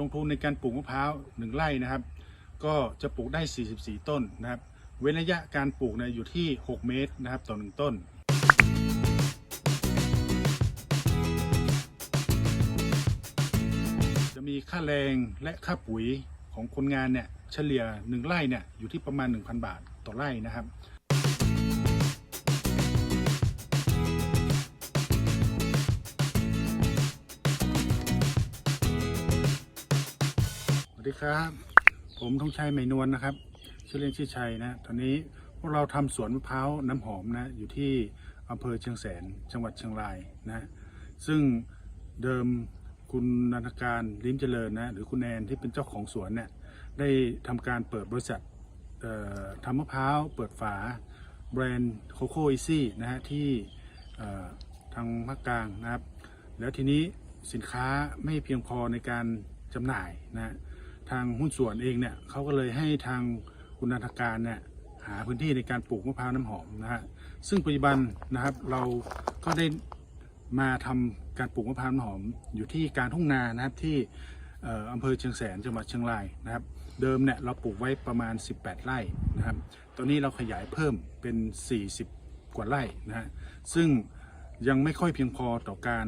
ลงทุนในการปลูกมะพร้าวหนึ่งไร่นะครับ ก็จะปลูกได้ 44 ต้นนะครับ เว้นระยะการปลูกเนี่ยอยู่ที่ 6 เมตรนะครับต่อหนึ่งต้นจะมีค่าแรงและค่าปุ๋ยของคนงานเนี่ยเฉลี่ย 1 ไร่เนี่ยอยู่ที่ประมาณ 1,000 บาทต่อไร่นะครับ ดีครับ ผมธงชัยไหมนวลนะครับ ชื่อเล่นชื่อชัยนะ ตอนนี้พวกเราทำสวนมะพร้าวน้ำหอมนะ อยู่ที่อำเภอเชียงแสน จังหวัดเชียงรายนะ ซึ่งเดิมคุณนันทการลิ้มเจริญนะ หรือคุณแนนที่เป็นเจ้าของสวนเนี่ย ได้ทำการเปิดบริษัททำมะพร้าวเปิดฝาแบรนด์โคโค่อีซี่นะฮะที่ทางภาคกลางนะครับ แล้วทีนี้สินค้าไม่เพียงพอในการจำหน่ายนะฮะ ทางหุ้นส่วนเองเนี่ยเขาก็เลยให้ทางคุณนันทการเนี่ยหาพื้นที่ในการปลูกมะพร้าวน้ำหอมนะฮะซึ่งปัจจุบันนะครับเราก็ได้มาทำการปลูกมะพร้าวน้ำหอมอยู่ที่การทุ่งนานะครับที่อออำเภอเชียงแสนจังหวัดเชียงรายนะครับ เดิมเนี่ยเราปลูกไว้ประมาณ 18 ไร่นะครับ ตอนนี้เราขยายเพิ่มเป็น 40 กว่าไร่นะฮะซึ่งยังไม่ค่อยเพียงพอต่อการ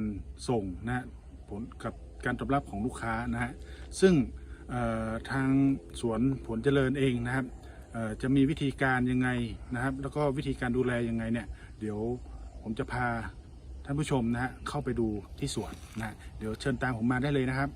ส่งนะฮะผลกับการตอบรับของลูกค้านะฮะซึ่ง ทางสวนผลเจริญเองนะครับจะมีวิธีการยังไงนะครับ แล้วก็วิธีการดูแลยังไงเนี่ย เดี๋ยวผมจะพาท่านผู้ชมนะฮะเข้าไปดูที่สวนนะเดี๋ยวเชิญตามผมมาได้เลยนะครับ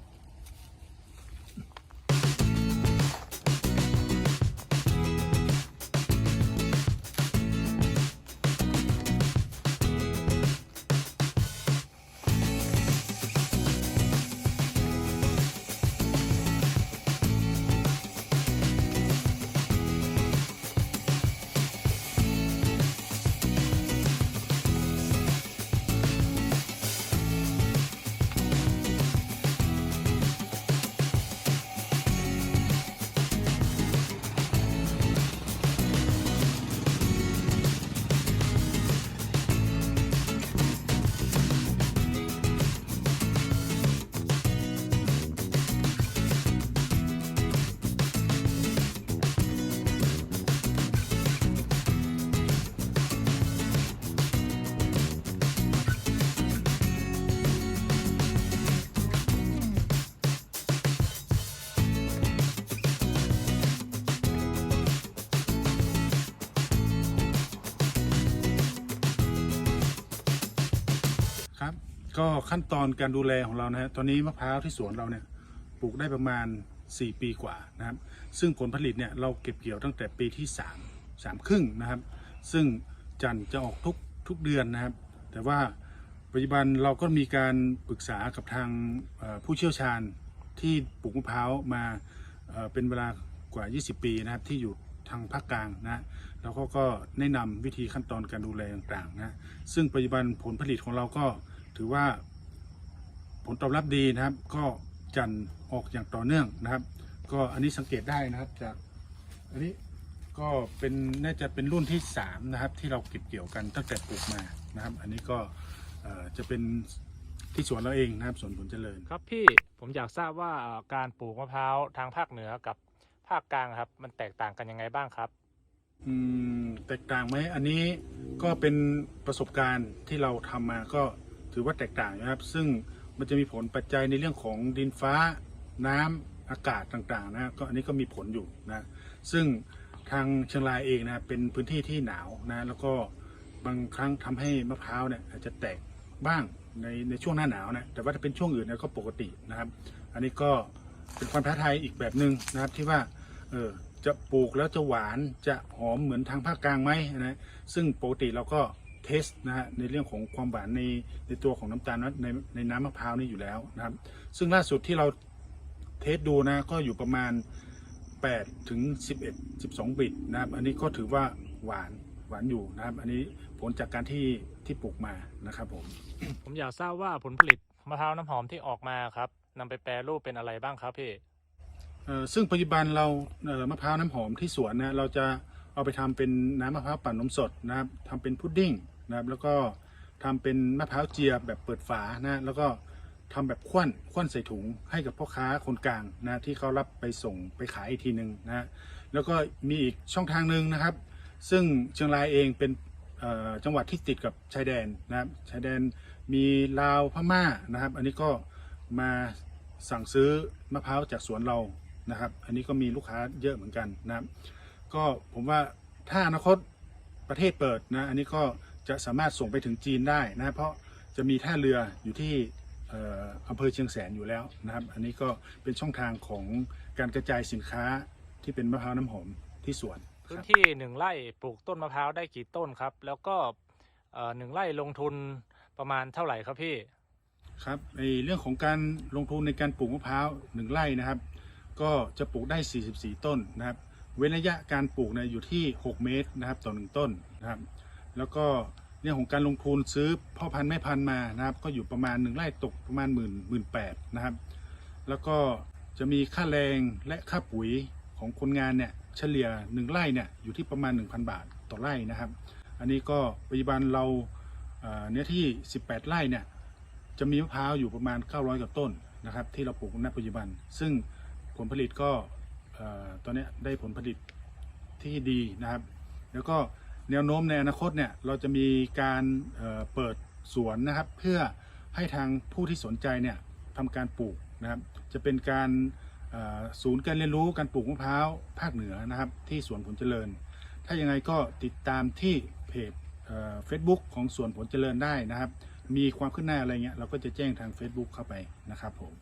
ครับ ก็ขั้นตอนการดูแลของเรานะฮะตอนนี้มะพร้าวที่สวนเราเนี่ยปลูกได้ประมาณ 4 ปีกว่านะครับ ซึ่งผลผลิตเนี่ยเราเก็บเกี่ยวตั้งแต่ปีที่ 3 3 ครึ่งนะครับ ซึ่งจันจะออกทุกทุกเดือนนะครับ แต่ว่าปัจจุบันเราก็มีการปรึกษากับทางผู้เชี่ยวชาญที่ปลูกมะพร้าวมาเป็นเวลากว่า 20 ปีนะครับที่อยู่ทางภาคกลางนะแล้วเขาก็แนะนำวิธีขั้นตอนการดูแลต่างๆนะซึ่งปัจจุบันผลผลิตของเราก็ ถือว่าผลตอบรับดีนะครับ ก็จันทร์ออกอย่างต่อเนื่องนะครับ ก็อันนี้สังเกตได้นะครับจากอันนี้ก็เป็นน่าจะเป็นรุ่นที่สามนะครับ ที่เราเก็บเกี่ยวกันตั้งแต่ปลูกมานะครับ อันนี้ก็เอ่อจะเป็นที่สวนเราเองนะครับสวนผลเจริญ ครับพี่ผมอยากทราบว่าเอ่อการปลูกมะพร้าวทางภาคเหนือกับภาคกลางครับ มันแตกต่างกันยังไงบ้างครับ อืมแตกต่างไหมอันนี้ก็เป็นประสบการณ์ที่เราทำมาก็ ถือว่าแตกต่างนะครับ ซึ่งมันจะมีผลปัจจัยในเรื่องของดินฟ้าน้ำอากาศต่างๆนะก็อันนี้ก็มีผลอยู่นะซึ่งทางเชียงรายเองนะเป็นพื้นที่ที่หนาวนะแล้วก็บางครั้งทำให้มะพร้าวเนี่ยอาจจะแตกบ้างในในช่วงหน้าหนาวนะแต่ว่าถ้าเป็นช่วงอื่นเนี่ยก็ปกตินะครับ อันนี้ก็เป็นความท้าทายอีกแบบหนึ่งนะครับที่ว่าเออจะปลูกแล้วจะหวานจะหอมเหมือนทางภาคกลางไหมนะซึ่งปกติเราก็ เทสนะฮะในเรื่องของความหวานในในตัวของน้ำตาลในในน้ำมะพร้าวนี่อยู่แล้วนะครับ ซึ่งล่าสุดที่เราเทสดูนะก็อยู่ประมาณ 8 ถึง 11 12 บิตนะครับ อันนี้ก็ถือว่าหวานหวานอยู่นะครับ อันนี้ผลจากการที่ที่ปลูกมานะครับผม ผมอยากทราบว่าผลผลิตมะพร้าวน้ำหอมที่ออกมาครับนำไปแปรรูปเป็นอะไรบ้างครับพี่เอ่อซึ่งปัจจุบันเราเอ่อมะพร้าวน้ำหอมที่สวนนะเราจะเอาไปทำเป็นน้ำมะพร้าวปั่นนมสดนะครับทำเป็นพุดดิ้ง นะครับ แล้วก็ทำเป็นมะพร้าวเจียแบบเปิดฝานะแล้วก็ทำแบบควันควันใส่ถุงให้กับพ่อค้าคนกลางนะที่เขารับไปส่งไปขายอีกทีหนึ่งนะฮะแล้วก็มีอีกช่องทางหนึ่งนะครับ ซึ่งเชียงรายเองเป็นจังหวัดที่ติดกับชายแดนนะครับชายแดนมีลาวพม่านะครับ อันนี้ก็มาสั่งซื้อมะพร้าวจากสวนเรานะครับ อันนี้ก็มีลูกค้าเยอะเหมือนกันนะครับ ก็ผมว่าถ้าอนาคตประเทศเปิดนะ อันนี้ก็ จะสามารถส่งไปถึงจีนได้นะเพราะจะมีท่าเรืออยู่ที่เอ่ออำเภอเชียงแสนอยู่แล้วนะครับ อันนี้ก็เป็นช่องทางของการกระจายสินค้าที่เป็นมะพร้าวน้ำหอมที่สวนคพื้นรับที่หนึ่งไร่ปลูกต้นมะพร้าวได้กี่ต้นครับ แล้วก็เอ่อหนึ่งไร่ลงทุนประมาณเท่าไหร่ครับพี่ครับในเรื่องของการลงทุนในการปลูกมะพร้าวหนึ่งไร่นะครับ ก็จะปลูกได้ 44 ต้นนะครับ เว้นระยะการปลูกเนี่ยอยู่ที่ 6 เมตรนะครับต่อหนึ่งต้นนะครับ แล้วก็เรื่องของการลงทุนซื้อพ่อพันธุ์แม่พันธุ์มานะครับ ก็อยู่ประมาณหนึ่งไร่ตกประมาณหมื่นหมื่นแปดนะครับ แล้วก็จะมีค่าแรงและค่าปุ๋ยของคนงานเนี่ยเฉลี่ยหนึ่งไร่เนี่ยอยู่ที่ประมาณ 1,000 บาทต่อไร่นะครับ อันนี้ก็ปัจจุบันเราเนื้อที่ 18 ไร่เนี่ยจะมีมะพร้าวอยู่ประมาณ 900กว่าต้นนะครับที่เราปลูกณปัจจุบัน ซึ่งผลผลิตก็ตอนนี้ได้ผลผลิตที่ดีนะครับ แล้วก็ แนวโน้มในอนาคตเนี่ยเราจะมีการเเปิดสวนนะครับ เพื่อให้ทางผู้ที่สนใจเนี่ยทำการปลูกนะครับ จะเป็นการศูนย์การเรียนรู้การปลูกมะพร้าวภาคเหนือนะครับ ที่สวนผลเจริญ ถ้ายังไงก็ติดตามที่เพจเฟซบุ๊กของสวนผลเจริญได้นะครับ มีความขึ้นหน้าอะไรเงี้ยเราก็จะแจ้งทาง Facebook เข้าไปนะครับผม